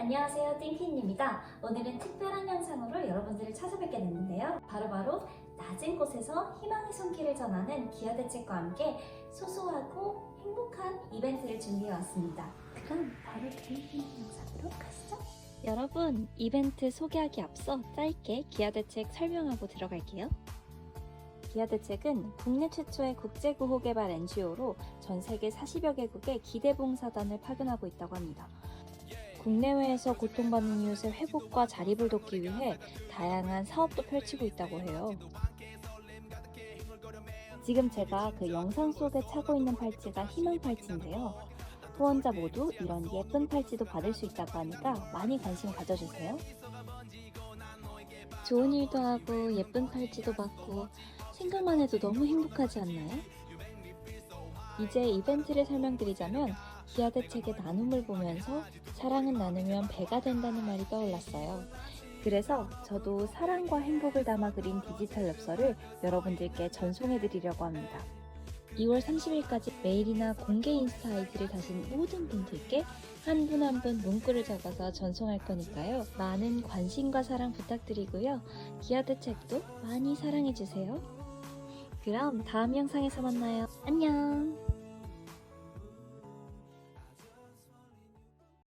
안녕하세요 띵틴입니다. 오늘은 특별한 영상으로 여러분들을 찾아뵙게 됐는데요. 바로 바로 낮은 곳에서 희망의 손길을 전하는 기아 대책과 함께 소소하고 행복한 이벤트를 준비해 왔습니다. 그럼 바로 띵틴 영상으로 가시죠. 여러분 이벤트 소개하기 앞서 짧게 기아 대책 설명하고 들어갈게요. 기아 대책은 국내 최초의 국제구호 개발 NGO로 전 세계 40여 개국에 기대봉사단을 파견하고 있다고 합니다. 국내외에서 고통받는 이웃의 회복과 자립을 돕기 위해 다양한 사업도 펼치고 있다고 해요. 지금 제가 그 영상 속에 차고 있는 팔찌가 희망 팔찌인데요. 후원자 모두 이런 예쁜 팔찌도 받을 수 있다고 하니까 많이 관심 가져주세요. 좋은 일도 하고 예쁜 팔찌도 받고 생각만 해도 너무 행복하지 않나요? 이제 이벤트를 설명드리자면 기아 대책의 나눔을 보면서 사랑은 나누면 배가 된다는 말이 떠올랐어요. 그래서 저도 사랑과 행복을 담아 그린 디지털 엽서를 여러분들께 전송해 드리려고 합니다. 2월 30일까지 메일이나 공개 인스타 아이디를 다신 모든 분들께 한 분 한 분 문구를 적어서 전송할 거니까요. 많은 관심과 사랑 부탁드리고요. 기아 대책도 많이 사랑해 주세요. 그럼 다음 영상에서 만나요. 안녕!